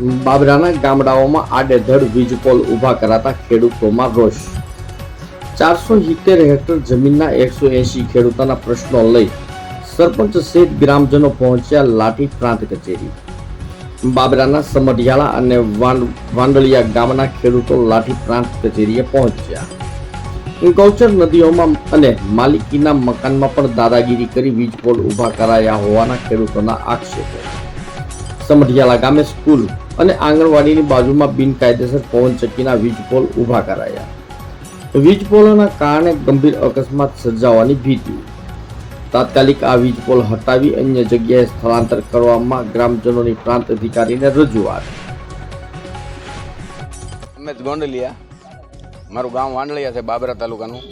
બાબરાના ગામડાઓમાં આડેધડ વીજ પોલ ઊભા કરાતા ખેડૂતોમાં રોષ. ચારસો સિત્તેર હેક્ટર જમીનના એકસો એંશી ખેડૂતોના પ્રશ્નો લઈ સરપંચ સહિત ગ્રામજનો પહોંચ્યા લાઠી પ્રાંત કચેરી. બાબરાના સમઢિયાળા અને વાંડ- વાંડળિયા ગામના ખેડૂતો લાઠી પ્રાંત કચેરીએ પહોંચ્યા. ગૌચર નદીઓમાં અને માલિકીના મકાનમાં પણ દાદાગીરી કરી વીજ પોલ ઊભા કરાયા હોવાના ખેડૂતોના આક્ષેપો. સમઢિયાળા ગામે સ્કૂલ અને આંગણવાડીની બાજુમાં બિનકાયદેસર પવનચક્કીના વીજ પોલ ઊભા કરાયા. વીજ પોલોના કારણે ગંભીર અકસ્માત સર્જાવાની ભીતિ. તાત્કાલિક આ વીજ પોલ હટાવી અન્ય જગ્યાએ સ્થળાંતર કરવામાં ગ્રામજનોની પ્રાંત અધિકારીને રજૂઆત. અમિત ગોંડલિયા. મારું ગામ વાંડલિયા છે, બાબરા તાલુકાનું.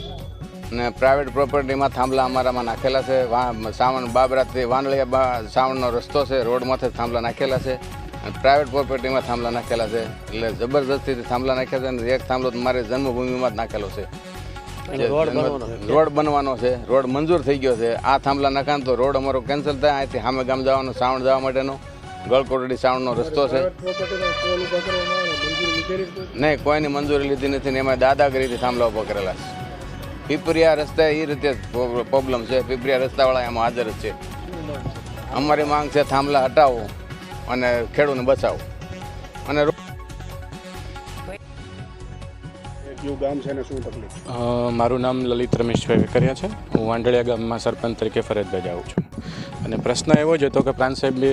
અને પ્રાઇવેટ પ્રોપર્ટીમાં થાંભલા અમારામાં નાખેલા છે. સાવણ બાબરાથી વાંડલિયા સાવણનો રસ્તો છે રોડમાંથી થાંભલા નાખેલા છે. પ્રાઇવેટ પ્રોપર્ટીમાં થાંભલા નાખેલા છે. એટલે જબરજસ્તીથી થાંભલા નાખ્યા છે અને એક થાંભલો તો મારી જન્મભૂમિમાં જ નાખેલો છે. રોડ બનવાનો છે. રોડ મંજૂર થઈ ગયો છે. આ થાંભલા નાખાન તો રોડ અમારો કેન્સલ થાય. અહીંથી સામે ગામ જવાનો સાવણ જવા માટેનો. ગળકોટડી સાવણનો રસ્તો છે. નહીં કોઈની મંજૂરી લીધી નથી ને એમાં દાદાગીરીથી થાંભલા ઊભો કરેલા છે. પીપરિયા રસ્તા એ રીતે પ્રોબ્લેમ છે. પીપરિયા રસ્તાવાળા એમાં હાજર જ છે. અમારી માંગ છે થાંભલા હટાવો અને ખેડૂતને બચાવો. અને ગામ છે શું તકલીફ? મારું નામ લલિત રમેશભાઈ વેકરિયા છે. હું વાંડળિયા ગામમાં સરપંચ તરીકે ફરજ બજાવું છું. અને પ્રશ્ન એવો જ હતો કે પ્રાંત સાહેબે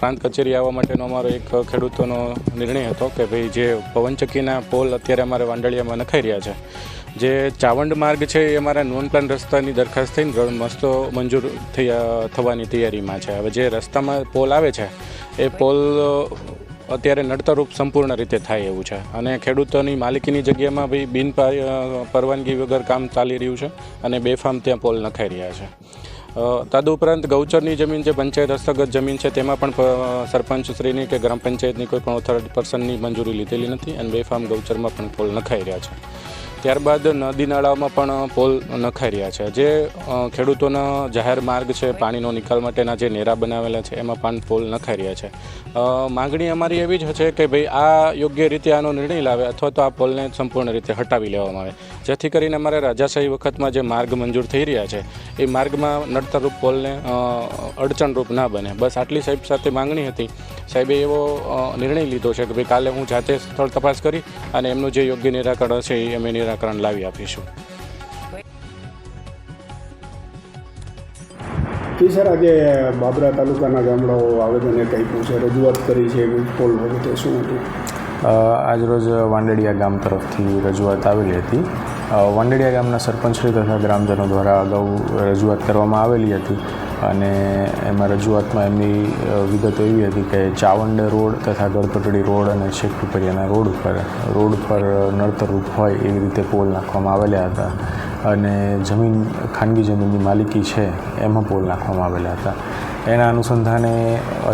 પ્રાંત કચેરી આવવા માટેનો અમારો એક ખેડૂતોનો નિર્ણય હતો કે ભાઈ જે પવનચક્કીના પોલ અત્યારે અમારે વાંડળિયામાં નખાઈ રહ્યા છે. જે ચાવંડ માર્ગ છે એ અમારા નોન પ્લાન રસ્તાની દરખાસ્ત થઈને મસ્તો મંજૂર થઈ થવાની તૈયારીમાં છે. હવે જે રસ્તામાં પોલ આવે છે એ પોલ અત્યારે નડતરરૂપ સંપૂર્ણ રીતે થાય એવું છે. અને ખેડૂતોની માલિકીની જગ્યામાં ભાઈ બિન પરવાનગી વગર કામ ચાલી રહ્યું છે અને બેફામ ત્યાં પોલ નખાઈ રહ્યા છે. તદુપરાંત ગૌચરની જમીન જે પંચાયત હસ્તગત જમીન છે તેમાં પણ સરપંચશ્રીની કે ગ્રામ પંચાયતની કોઈ પણ ઓથોરિટી પર્સનની મંજૂરી લીધેલી નથી અને બેફામ ગૌચરમાં પણ પોલ નખાઈ રહ્યા છે. ત્યારબાદ નદી નાળાઓમાં પણ પોલ નખાઈ રહ્યા છે. જે ખેડૂતોના જાહેર માર્ગ છે, પાણીનો નિકાલ માટેના જે નેરા બનાવેલા છે, એમાં પણ પોલ નખાઈ રહ્યા છે. માગણી અમારી એવી જ છે કે ભાઈ આ યોગ્ય રીતે આનો નિર્ણય લાવે અથવા તો આ પોલને સંપૂર્ણ રીતે હટાવી લેવામાં આવે. જેથી કરીને અમારે રાજાશાહી વખતમાં જે માર્ગ મંજૂર થઈ રહ્યા છે, એ માર્ગમાં નડતરરૂપ પોલને અડચણરૂપ ના બને. બસ આટલી સાહેબ સાથે માંગણી હતી. સાહેબે એવો નિર્ણય લીધો છે કે ભાઈ કાલે હું જાતે સ્થળ તપાસ કરી અને એમનું જે યોગ્ય નિરાકરણ છે એ અમે નિરાકરણ લાવી આપીશું. જી સર આજે બાબરા તાલુકાના ગામડાઓ આવેદન એક આપ્યું છે. રજૂઆત કરી છે પોલ વખતે શું હતું? આજરોજ વાંડડિયા ગામ તરફથી રજૂઆત આવેલી હતી. વાંડડિયા ગામના સરપંચશ્રી તથા ગ્રામજનો દ્વારા અગાઉ રજૂઆત કરવામાં આવેલી હતી અને એમાં રજૂઆતમાં એમની વિગતો એવી હતી કે ચાવંડ રોડ તથા ગળપટડી રોડ અને શેખ પીપરિયાના રોડ ઉપર રોડ ઉપર નળતરરૂપ હોય એવી રીતે પોલ નાખવામાં આવેલા હતા અને જમીન, ખાનગી જમીનની માલિકી છે એમાં પોલ નાખવામાં આવેલા હતા. એના અનુસંધાને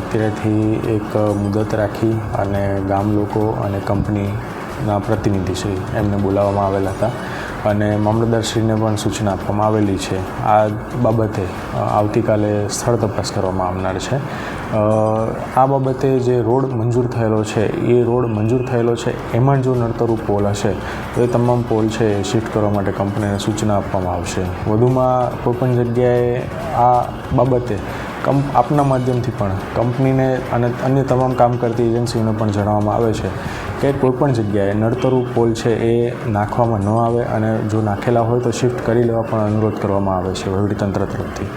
અત્યારેથી એક મુદત રાખી અને ગામ લોકો અને કંપનીના પ્રતિનિધિશ્રી એમને બોલાવવામાં આવેલા હતા. અને મામલતદારશ્રીને પણ સૂચના આપવામાં આવેલી છે. આ બાબતે આવતીકાલે સ્થળ તપાસ કરવામાં આવનાર છે. આ બાબતે જે રોડ મંજૂર થયેલો છે, એ રોડ મંજૂર થયેલો છે, એમાં જો નડતરું પોલ હશે, તો એ તમામ પોલ છે એ શિફ્ટ કરવા માટે કંપનીને સૂચના આપવામાં આવશે. વધુમાં કોઈપણ જગ્યાએ આ બાબતે કંપ આપના માધ્યમથી પણ કંપનીને અને અન્ય તમામ કામ કરતી એજન્સીઓને પણ જણાવવામાં આવે છે કે કોઈપણ જગ્યાએ નડતરૂપ પોલ છે એ નાખવામાં ન આવે અને જો નાખેલા હોય તો શિફ્ટ કરી લેવા પણ અનુરોધ કરવામાં આવે છે વહીવટીતંત્ર તરફથી.